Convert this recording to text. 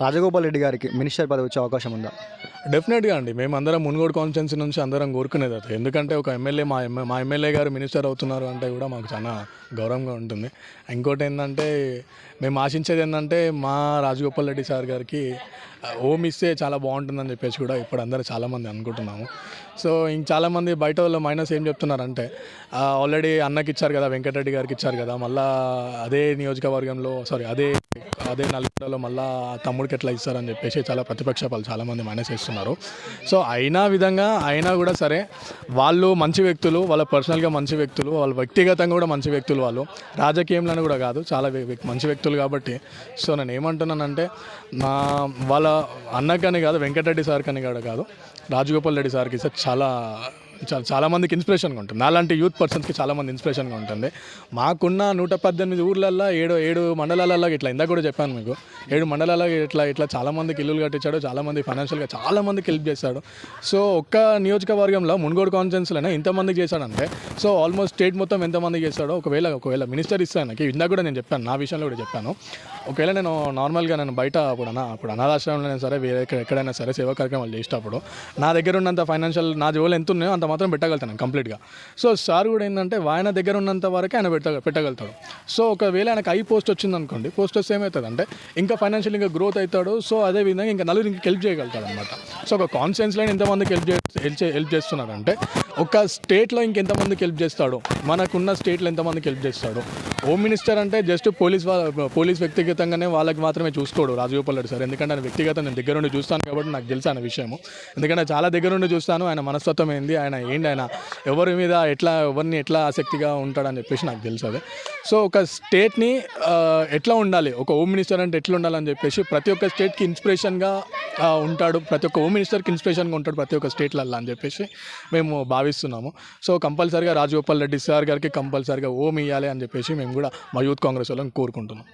రాజగోపాల్ రెడ్డి గారికి మినిస్టర్ పదవి వచ్చే అవకాశం ఉందా? డెఫినెట్గా అండి. మేము అందరం మున్గోడు కాన్స్టిట్యున్సీ నుంచి అందరం కోరుకునేది అది. ఎందుకంటే ఒక ఎమ్మెల్యే మా ఎమ్మె మా ఎమ్మెల్యే గారు మినిస్టర్ అవుతున్నారు అంటే కూడా మాకు చాలా గౌరవంగా ఉంటుంది. ఇంకోటి ఏంటంటే మేము ఆశించేది ఏంటంటే మా రాజగోపాల్ రెడ్డి సార్ గారికి ఆ, ఇస్తే చాలా బాగుంటుందని చెప్పేసి కూడా ఇప్పుడు అందరూ చాలామంది అనుకుంటున్నాము. సో ఇంక చాలామంది బయట వాళ్ళు మైనస్ ఏం చెప్తున్నారంటే ఆల్రెడీ అన్నకి ఇచ్చారు కదా వెంకటరెడ్డి గారికి ఇచ్చారు కదా మళ్ళా అదే నియోజకవర్గంలో సారీ అదే అదే నల్గొండలో మళ్ళా తమ్ముడికి ఎట్లా ఇస్తారని చెప్పేసి చాలా ప్రతిపక్ష వాళ్ళు చాలామంది మైనస్ చేస్తున్నారు. సో అయినా విధంగా అయినా కూడా సరే వాళ్ళు మంచి వ్యక్తులు వాళ్ళ పర్సనల్గా మంచి వ్యక్తులు వాళ్ళ వ్యక్తిగతంగా కూడా మంచి వ్యక్తులు వాళ్ళు రాజకీయంలో కూడా కాదు చాలా మంచి వ్యక్తులు కాబట్టి. సో నేను ఏమంటున్నానంటే మా వాళ్ళ అన్నకని కాదు వెంకటరెడ్డి సార్ కని కూడా కాదు రాజగోపాల్ రెడ్డి సార్కి ఇస్తే చాలా చాలా చాలామందికి ఇన్స్పిరేషన్గా ఉంటుంది. నాలాంటి యూత్ పర్సన్స్కి చాలామంది ఇన్స్పిరేషన్గా ఉంటుంది. మాకున్న నూట పద్దెనిమిది ఊర్లల్లో ఏడు ఏడు మండలాలలో ఇట్లా ఇందాక కూడా చెప్పాను మీకు ఏడు మండలాల్లో ఇట్లా ఇట్లా చాలామందికి ఇల్లులు కట్టించాడు చాలామంది ఫైనాన్షియల్గా చాలామందికి హెల్ప్ చేశాడు. సో ఒక్క నియోజకవర్గంలో మున్గోడు కాన్ఫరెన్స్లోనే ఇంతమందికి చేశాడంటే సో ఆల్మోస్ట్ స్టేట్ మొత్తం ఎంతమందికి చేశాడో ఒకవేళ ఒకవేళ మినిస్టర్ ఇస్తాను నాకు ఇందాక కూడా నేను చెప్పాను నా విషయంలో కూడా చెప్పాను. ఒకవేళ నేను నార్మల్గా నేను బయట అప్పుడు అనా అప్పుడు అనాథాశ్రమంలో సరే వేరే ఎక్కడైనా సరే సేవా కార్యక్రమాలు చేసేటప్పుడు నా దగ్గర ఉన్నంత ఫైనాన్షియల్ నా జోలు ఎంత ఉన్నాయో అంత మాత్రం పెట్టగలుగుతాను కంప్లీట్గా. సో సార్ కూడా ఏంటంటే ఆయన దగ్గర ఉన్నంత వరకే ఆయన పెట్ట పెట్టగలుగుతాడు. సో ఒకవేళ ఆయనకు ఐ పోస్ట్ వచ్చింది అనుకోండి పోస్ట్ వస్తే ఏమవుతుంది అంటే ఇంకా ఫైనాన్షియల్ ఇంకా గ్రోత్ అవుతాడు. సో అదే విధంగా ఇంకా నలుగురు ఇంకా హెల్ప్ చేయగలుగుతాడు అనమాట సో ఒక కాన్ఫిడెన్స్లో ఎంతమందికి హెల్ప్ చే హెల్ప్ చే హెల్ప్ ఒక స్టేట్లో ఇంకెంతమందికి హెల్ప్ చేస్తాడు? మనకున్న స్టేట్లో ఎంతమందికి హెల్ప్ చేస్తాడు? హోమ్ మినిస్టర్ అంటే జస్ట్ పోలీస్ పోలీస్ వ్యక్తిగతంగానే వాళ్ళకి మాత్రమే చూసుకోడు రాజగోపాల్ రెడ్డి సార్. ఎందుకంటే ఆయన వ్యక్తిగత నేను దగ్గర నుండి చూస్తాను కాబట్టి నాకు తెలుసు ఆయన విషయము. ఎందుకంటే చాలా దగ్గర నుండి చూస్తాను ఆయన మనస్తత్వం ఏంది ఆయన ఏంటి ఆయన ఎవరి మీద ఎట్లా ఎవరిని ఎట్లా ఆసక్తిగా ఉంటాడని చెప్పేసి నాకు తెలుసు అదే. సో ఒక స్టేట్ని ఎట్లా ఉండాలి? ఒక హోమ్ మినిస్టర్ అంటే ఎట్లా ఉండాలని చెప్పేసి ప్రతి ఒక్క స్టేట్కి ఇన్స్పిరేషన్గా ఉంటాడు. ప్రతి ఒక్క హోమ్ మినిస్టర్కి ఇన్స్పిరేషన్గా ఉంటాడు ప్రతి ఒక్క స్టేట్లలో అని చెప్పేసి మేము భావిస్తున్నాము. సో కంపల్సరీగా రాజగోపాల్ రెడ్డి సార్ గారికి కంపల్సరీగా హోమ్ ఇవ్వాలి అని చెప్పేసి మేము కూడా మా యూత్ కాంగ్రెస్ వాళ్ళని కోరుకుంటున్నాం.